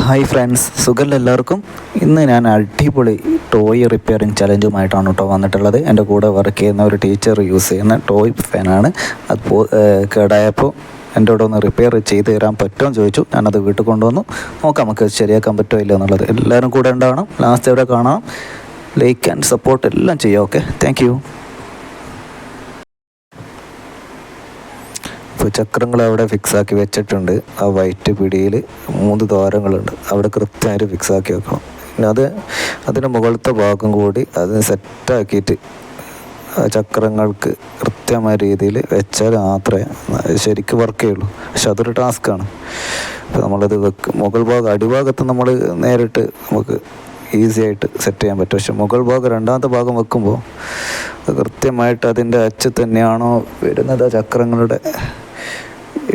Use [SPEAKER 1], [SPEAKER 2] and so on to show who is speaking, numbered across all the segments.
[SPEAKER 1] Hi friends സുഖമല്ല എല്ലാവർക്കും? ഇന്ന് ഞാൻ അടിപൊളി ടോയ് റിപ്പയറിങ് ചലഞ്ചുമായിട്ടാണ് കേട്ടോ വന്നിട്ടുള്ളത്. എന്റെ കൂടെ വർക്ക് ചെയ്യുന്ന ഒരു ടീച്ചർ യൂസ് ചെയ്യുന്ന ടോയ് ഫാനാണ് അത് കേടായപ്പോൾ എന്റെ കൂടെ ഒന്ന് റിപ്പയർ ചെയ്ത് തരാൻ പറ്റുമെന്ന് ചോദിച്ചു. ഞാനത് വീട്ടിൽ കൊണ്ടുവന്നു. നോക്കാം നമുക്ക് ശരിയാക്കാൻ പറ്റുമോ ഇല്ല എന്നുള്ളത്. എല്ലാവരും കൂടെ ഉണ്ടാവണം. ലാസ്റ്റ് എവിടെ കാണാം. ലൈക്ക് ആൻഡ് സപ്പോർട്ട് എല്ലാം ചെയ്യാം ഓക്കെ താങ്ക് യു ഇപ്പോൾ ചക്രങ്ങൾ അവിടെ ഫിക്സ് ആക്കി വെച്ചിട്ടുണ്ട്. ആ വൈറ്റ് പിടിയിൽ മൂന്ന് ദ്വാരങ്ങളുണ്ട്. അവിടെ കൃത്യമായിട്ട് ഫിക്സ് ആക്കി വെക്കണം. പിന്നെ അത് അതിന്റെ മുകളിലത്തെ ഭാഗം കൂടി അത് സെറ്റാക്കിയിട്ട് ചക്രങ്ങൾക്ക് കൃത്യമായ രീതിയിൽ വെച്ചാൽ മാത്രമേ ശരിക്കും വർക്ക് ചെയ്യുള്ളൂ. പക്ഷെ അതൊരു ടാസ്ക്കാണ് അപ്പോൾ നമ്മളത് വെക്ക്. മുകൾ ഭാഗം അടിഭാഗത്ത് നമ്മൾ നേരിട്ട് നമുക്ക് ഈസി ആയിട്ട് സെറ്റ് ചെയ്യാൻ പറ്റും. പക്ഷെ മുകൾ ഭാഗം രണ്ടാമത്തെ ഭാഗം വെക്കുമ്പോൾ കൃത്യമായിട്ട് അതിന്റെ അച്ച് തന്നെയാണോ വരുന്നത് ചക്രങ്ങളുടെ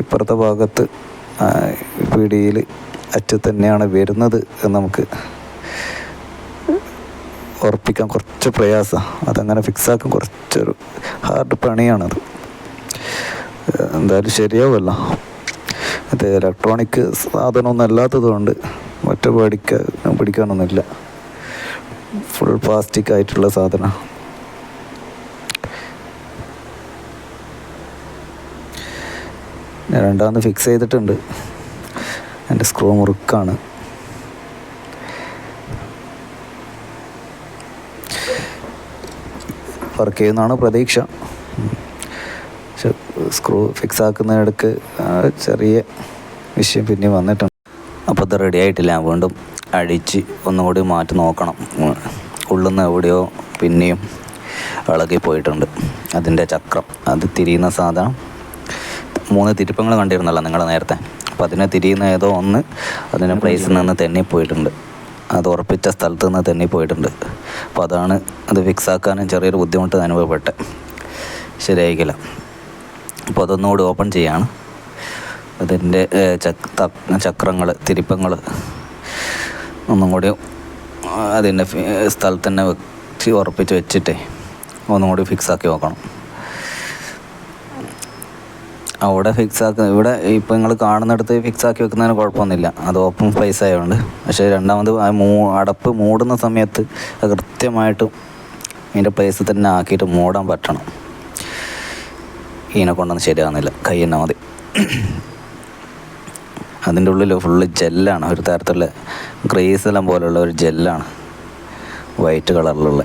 [SPEAKER 1] ഇപ്പുറത്തെ ഭാഗത്ത് പീടിയിൽ അച്ച് തന്നെയാണ് വരുന്നത് എന്ന് നമുക്ക് ഉറപ്പിക്കാൻ കുറച്ച് പ്രയാസമാണ് അതങ്ങനെ ഫിക്സാക്കാൻ കുറച്ചൊരു ഹാർഡ് പണിയാണത്. എന്തായാലും ശരിയാവുമല്ല. ഇത് ഇലക്ട്രോണിക് സാധനമൊന്നും അല്ലാത്തത് കൊണ്ട് ഒറ്റ പേടിക്കാൻ പിടിക്കാനൊന്നുമില്ല. ഫുൾ പ്ലാസ്റ്റിക് ആയിട്ടുള്ള സാധനം. രണ്ടാമത് ഫിക്സ് ചെയ്തിട്ടുണ്ട്. എന്റെ സ്ക്രൂ മുറുക്കാണ്. വർക്ക് ചെയ്യുന്നതാണ് പ്രതീക്ഷ. പക്ഷെ സ്ക്രൂ ഫിക്സ് ആക്കുന്നതിനിടക്ക് ചെറിയ വിഷയം പിന്നെ വന്നിട്ടുണ്ട്. അപ്പോൾ അത് റെഡി ആയിട്ടില്ല. വീണ്ടും അഴിച്ച് ഒന്നുകൂടി മാറ്റി നോക്കണം. ഉള്ളിൽ നിന്ന് എവിടെയോ പിന്നെയും ഇളകി പോയിട്ടുണ്ട് അതിന്റെ ചക്രം. അത് തിരിയുന്ന സാധനം. മൂന്ന് തിരുപ്പങ്ങൾ കണ്ടിരുന്നല്ലോ നിങ്ങൾ നേരത്തെ. അപ്പം അതിനെ തിരിയുന്ന ഏതോ ഒന്ന് അതിനെ പ്ലേസിൽ നിന്ന് തെന്നിപ്പോയിട്ടുണ്ട് അത് ഉറപ്പിച്ച സ്ഥലത്ത് നിന്ന് തെന്നി പോയിട്ടുണ്ട്. അപ്പോൾ അതാണ് അത് ഫിക്സ് ആക്കാനും ചെറിയൊരു ബുദ്ധിമുട്ട് അനുഭവപ്പെട്ടെ. ശരിയായിക്കില്ല. അപ്പോൾ അതൊന്നുകൂടി ഓപ്പൺ ചെയ്യാണ്. അതിന്റെ ചക്രങ്ങൾ തിരുപ്പങ്ങൾ ഒന്നും കൂടി അതിന്റെ സ്ഥലത്ത് തന്നെ വെച്ച് ഉറപ്പിച്ച് വെച്ചിട്ടേ ഒന്നും കൂടി ഫിക്സ് ആക്കി നോക്കണം. അവിടെ ഫിക്സ് ആക്കുക ഇവിടെ ഇപ്പോൾ നിങ്ങൾ കാണുന്നിടത്ത് ഫിക്സ് ആക്കി വെക്കുന്നതിന് കുഴപ്പമൊന്നുമില്ല. അത് ഓപ്പൺ പ്ലേസ് ആയതുകൊണ്ട് പക്ഷേ രണ്ടാമത് ആ മൂ അടപ്പ് മൂടുന്ന സമയത്ത് അത് കൃത്യമായിട്ടും ഇതിന്റെ പ്ലേസ് തന്നെ ആക്കിയിട്ട് മൂടാൻ പറ്റണം. ഇതിനെ കൊണ്ടൊന്നും ശരിയാകുന്നില്ല കൈ തന്നെ മതി. അതിന്റെ ഉള്ളിൽ ഫുള്ള് ജെല്ലാണ് ഒരു തരത്തിലുള്ള ഗ്രീസെല്ലാം പോലുള്ള ഒരു ജെല്ലാണ് വൈറ്റ് കളറിലുള്ള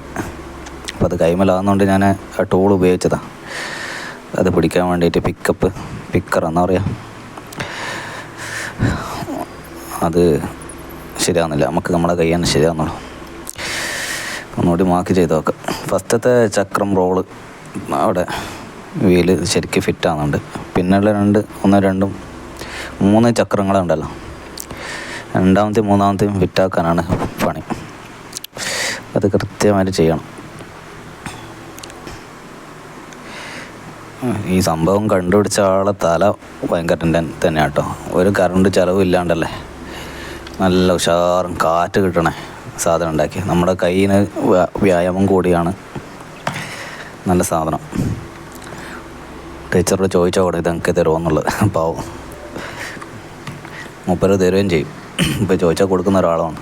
[SPEAKER 1] അപ്പോൾ അത് കൈമലാകുന്നതുകൊണ്ട് ഞാൻ ആ ടൂൾ ഉപയോഗിച്ചതാണ് അത് പിടിക്കാൻ വേണ്ടിയിട്ട് പിക്കപ്പ് പിക്കർ എന്നാ പറയുക അത് ശരിയാകുന്നില്ല നമുക്ക് നമ്മളെ കൈ തന്നെ ശരിയാകുന്നുള്ളു ഒന്നുകൂടി മാർക്ക് ചെയ്ത് നോക്കാം ഫസ്റ്റത്തെ ചക്രം റോൾ അവിടെ വീൽ ശരിക്ക് ഫിറ്റാകുന്നുണ്ട് പിന്നെയുള്ള രണ്ട് ഒന്ന് രണ്ടും മൂന്ന് ചക്രങ്ങളുണ്ടല്ലോ രണ്ടാമത്തെയും മൂന്നാമത്തെയും ഫിറ്റാക്കാനാണ് പണി. അത് കൃത്യമായിട്ട് ചെയ്യണം. ഈ സംഭവം കണ്ടുപിടിച്ച ആളെ തല ഭയങ്കര തന്നെ കേട്ടോ ഒരു കറണ്ട് ചിലവും ഇല്ലാണ്ടല്ലേ? നല്ല ഉഷാറും കാറ്റ് കിട്ടണേ സാധനം ഉണ്ടാക്കി. നമ്മുടെ കയ്യിന് വ്യായാമം കൂടിയാണ് നല്ല സാധനം. ടീച്ചറോട് ചോദിച്ചാൽ കൂടെ ഇതെനിക്ക് തരുമെന്നുള്ളത് പാവം. മുപ്പത് തരുകയും ചെയ്യും. ഇപ്പോൾ ചോദിച്ചാൽ കൊടുക്കുന്ന ഒരാളാണ്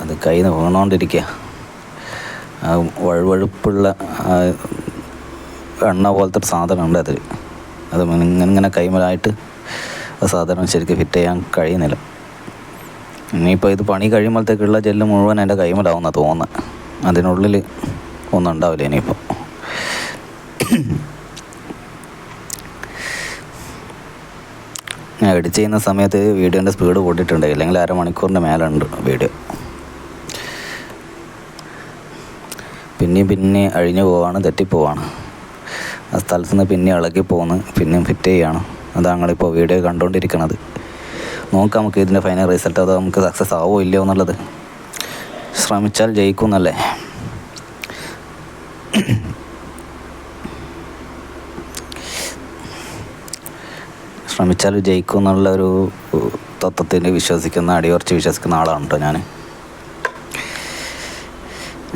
[SPEAKER 1] അത് കയ്യിൽ നിന്ന് വീണുകൊണ്ടിരിക്കുക ആ വഴുവഴുപ്പുള്ള എണ്ണ പോലത്തെ ഒരു സാധനം ഉണ്ട് അതിൽ അത് ഇങ്ങനെ കൈമലായിട്ട് ആ സാധനം ശരിക്കും ഫിറ്റ് ചെയ്യാൻ കഴിയുന്നില്ല. ഇനിയിപ്പോൾ ഇത് പണി കഴിയുമ്പോഴത്തേക്കുള്ള ജെല്ല് മുഴുവൻ എന്റെ കൈമലാവുന്ന തോന്നുന്നത് അതിനുള്ളിൽ ഒന്നും ഉണ്ടാവില്ല ഇനിയിപ്പോൾ ഞാൻ എഡിറ്റ് ചെയ്യുന്ന സമയത്ത് വീഡിയോന്റെ സ്പീഡ് കൂട്ടിയിട്ടുണ്ട്. ഇല്ലെങ്കിൽ അരമണിക്കൂറിന്റെ മേലുണ്ട് വീഡിയോ. പിന്നെയും പിന്നെ അഴിഞ്ഞു പോവാണ് തെറ്റിപ്പോവാണ്. ആ സ്ഥലത്ത് നിന്ന് പിന്നെ ഇളകി പോകുന്നു പിന്നെയും ഫിറ്റ് ചെയ്യാണ്. അതാണ് ഞങ്ങളിപ്പോൾ വീഡിയോ കണ്ടുകൊണ്ടിരിക്കുന്നത് നോക്കാം നമുക്ക് ഇതിന്റെ ഫൈനൽ റിസൾട്ട് അത് നമുക്ക് സക്സസ് ആവോ ഇല്ലയോ എന്നുള്ളത്. ശ്രമിച്ചാൽ ജയിക്കും എന്നല്ലേ. ശ്രമിച്ചാൽ ജയിക്കും എന്നുള്ള ഒരു തത്വത്തിൽ വിശ്വസിക്കുന്ന അടിയുറച്ച് വിശ്വസിക്കുന്ന ആളാണ് കേട്ടോ ഞാൻ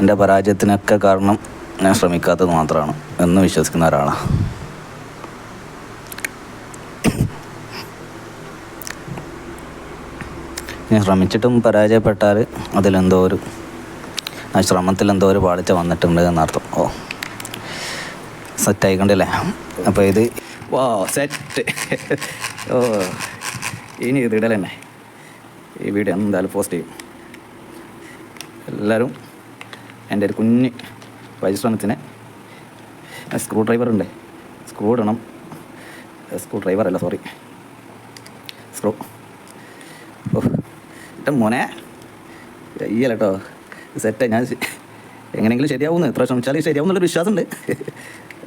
[SPEAKER 1] എന്റെ പരാജയത്തിനൊക്കെ കാരണം ഞാൻ ശ്രമിക്കാത്തത് മാത്രമാണ് എന്ന് വിശ്വസിക്കുന്ന ഒരാളാണ് ഞാൻ ശ്രമിച്ചിട്ടും പരാജയപ്പെട്ടാൽ അതിലെന്തോ ഒരു ആ ശ്രമത്തിൽ എന്തോ ഒരു പാളിച്ച വന്നിട്ടുണ്ട് എന്നർത്ഥം. ഓ സെറ്റ് ആയിക്കൊണ്ടല്ലേ അപ്പോൾ ഇത് വാ സെറ്റ്. ഓ ഇനി ഇത് ഇടൽ തന്നെ ഈ വീഡിയോ എന്തായാലും പോസ്റ്റ് ചെയ്യും. എല്ലാവരും എന്റെ ഒരു കുഞ്ഞ് പരിശ്രമത്തിന് സ്ക്രൂ ഡ്രൈവർ ഉണ്ട് സ്ക്രൂ ഇടണം. സ്ക്രൂ ഡ്രൈവർ അല്ല സോറി സ്ക്രൂ. ഓ ഇട്ട മോനെ. അയ്യല്ല കേട്ടോ സെറ്റ് ഞാൻ എങ്ങനെയെങ്കിലും ശരിയാവുന്നു. എത്ര ശ്രമിച്ചാലും ശരിയാവും എന്നുള്ളൊരു വിശ്വാസമുണ്ട്.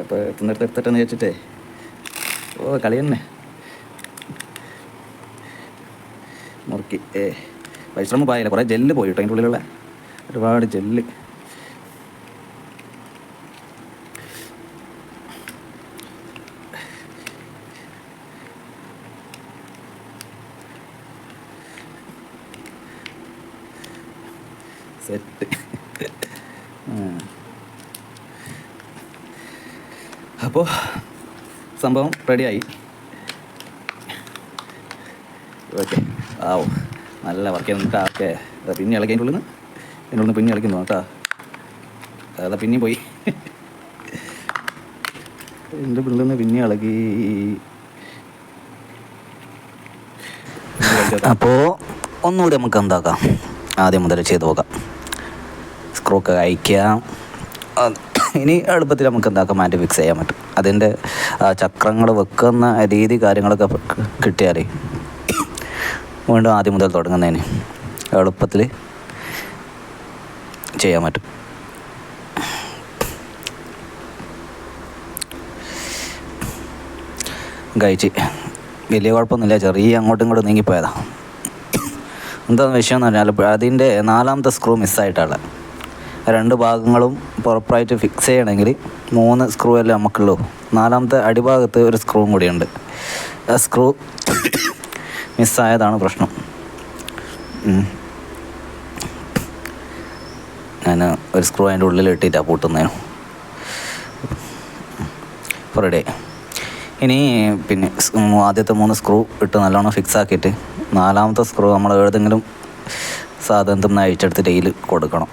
[SPEAKER 1] അപ്പോൾ എത്തുന്നിടത്ത് എടുത്തിട്ടെന്ന് ചോദിച്ചിട്ടേ ഓ കളി തന്നെ. മുറുക്കി. ഏ പരിശ്രമം പോയാലേ കുറേ ജെല്ല് പോയിട്ടോ അതിന്റെ ഉള്ളിലുള്ള. ഒരുപാട് ജെല്ല്. സെറ്റ്. അപ്പോൾ സംഭവം റെഡിയായി. ഓക്കെ. ആവോ നല്ല വർക്ക് ചെയ്യുന്നുണ്ട് ഓക്കെ. പിന്നെ ഇളക്കി അതിന്റെ ഉള്ളിൽ നിന്ന് എന്റെ ഉള്ളിൽ നിന്ന് പിന്നെ ഇളക്കുന്നു കേട്ടോ അതാ പിന്നെയും പോയി. എന്റെ ഉള്ളിൽ നിന്ന് പിന്നെ ഇളകി അപ്പോൾ ഒന്നുകൂടി നമുക്ക് എന്താക്കാം? ആദ്യം മുതൽ ചെയ്ത് നോക്കാം സ്ക്രൂ ഒക്കെ അയക്കുക ഇനി എളുപ്പത്തിൽ നമുക്ക് എന്താക്കാം മാറ്റി ഫിക്സ് ചെയ്യാൻ പറ്റും. അതിന്റെ ചക്രങ്ങൾ വെക്കുന്ന രീതി കാര്യങ്ങളൊക്കെ കിട്ടിയാൽ വീണ്ടും ആദ്യം മുതൽ തുടങ്ങുന്നതിന് എളുപ്പത്തിൽ ചെയ്യാൻ പറ്റും. കഴിച്ച് വലിയ കുഴപ്പമൊന്നുമില്ല. ചെറിയ അങ്ങോട്ടും ഇങ്ങോട്ടും നീങ്ങിപ്പോയതാണ് എന്താണെന്ന് വിഷയം എന്ന് പറഞ്ഞാൽ അതിന്റെ നാലാമത്തെ സ്ക്രൂ മിസ്സായിട്ടാണ് രണ്ട് ഭാഗങ്ങളും പ്രോപ്പറായിട്ട് ഫിക്സ് ചെയ്യണമെങ്കിൽ മൂന്ന് സ്ക്രൂ അല്ലേ നമുക്കുള്ളൂ. നാലാമത്തെ അടിഭാഗത്ത് ഒരു സ്ക്രൂവും കൂടിയുണ്ട്. ആ സ്ക്രൂ മിസ്സായതാണ് പ്രശ്നം. ഞാൻ ഒരു സ്ക്രൂ അതിന്റെ ഉള്ളിൽ ഇട്ടിട്ടാണ് പൂട്ടുന്നതിന് ഇപ്പോൾ ഇനി പിന്നെ ആദ്യത്തെ മൂന്ന് സ്ക്രൂ ഇട്ട് നല്ലോണം ഫിക്സ് ആക്കിയിട്ട് നാലാമത്തെ സ്ക്രൂ നമ്മൾ ഏതെങ്കിലും സാധനത്തിൽ നിന്ന് അഴിച്ചെടുത്തിട്ട് ഇതിൽ കൊടുക്കണം.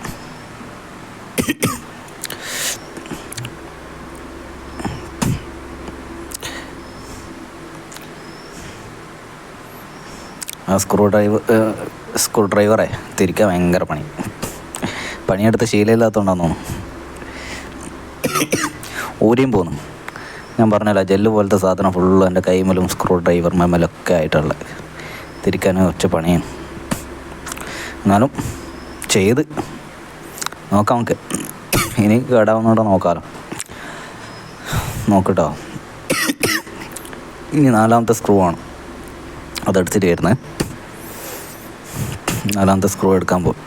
[SPEAKER 1] ആ സ്ക്രൂ ഡ്രൈവർ സ്ക്രൂ ഡ്രൈവറെ തിരിക്കാൻ ഭയങ്കര പണി. പണിയെടുത്ത് ശീലമില്ലാത്തതുകൊണ്ടാന്ന് തോന്നുന്നു. ഊരിയും പോന്നു. ഞാൻ പറഞ്ഞല്ലോ ജെല്ല് പോലത്തെ സാധനം ഫുള്ള് എന്റെ കൈമലും സ്ക്രൂ ഡ്രൈവർ ഒക്കെ ആയിട്ടുള്ള തിരിക്കാൻ കുറച്ച് പണിയാണ്. എന്നാലും ചെയ്ത് നോക്കാം നമുക്ക്. ഇനി കേടാവുന്നോടെ നോക്കാമല്ലോ നോക്കട്ടോ ഇനി നാലാമത്തെ സ്ക്രൂ ആണ്. അതെടുത്തിട്ട് വരുന്നത് നാലാമത്തെ സ്ക്രൂ എടുക്കാൻ പോകും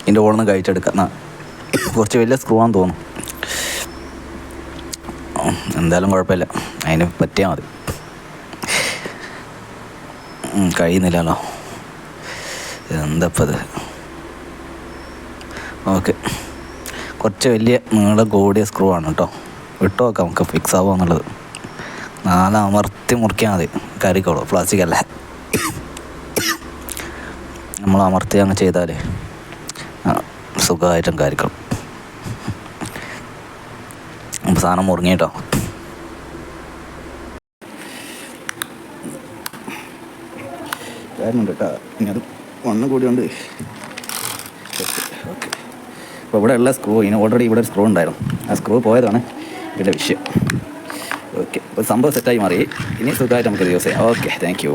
[SPEAKER 1] ഇതിന്റെ ഓളൊന്ന് കഴിച്ചെടുക്കാം കുറച്ച് വലിയ സ്ക്രൂ ആണെന്ന് തോന്നുന്നു. എന്തായാലും കുഴപ്പമില്ല. അതിന് പറ്റിയാൽ മതി. കഴിയുന്നില്ലല്ലോ. എന്തപ്പത്? ഓക്കെ. കുറച്ച് വലിയ നീളം കൂടിയ സ്ക്രൂ ആണ് കേട്ടോ. വിട്ടു നോക്കാം നമുക്ക് ഫിക്സ് ആവുക എന്നുള്ളത്. നാല് അമർത്തി മുറിക്കാൻ മതി. കരിക്കോളൂ പ്ലാസ്റ്റിക് അല്ല? നമ്മൾ അമർത്തി അങ്ങ് ചെയ്താലേ സുഖമായിട്ടും അപ്പോൾ സാധനം മുറിഞ്ഞ് കേട്ടോ. കാര്യമുണ്ട് കേട്ടോ. ഇനി അത് വണ്ണം കൂടിയുണ്ട് അപ്പോൾ ഇവിടെ ഉള്ള സ്ക്രൂ ഇനി ഓൾറെഡി ഇവിടെ ഒരു സ്ക്രൂ ഉണ്ടായിരുന്നു. ആ സ്ക്രൂ പോയതാണ് ഇതിന്റെ വിഷയം. ഓക്കെ അപ്പോൾ സംഭവം സെറ്റായി മാറി. ഇനി സുഖമായിട്ട് നമുക്ക് യൂസ് ചെയ്യാം. Okay thank you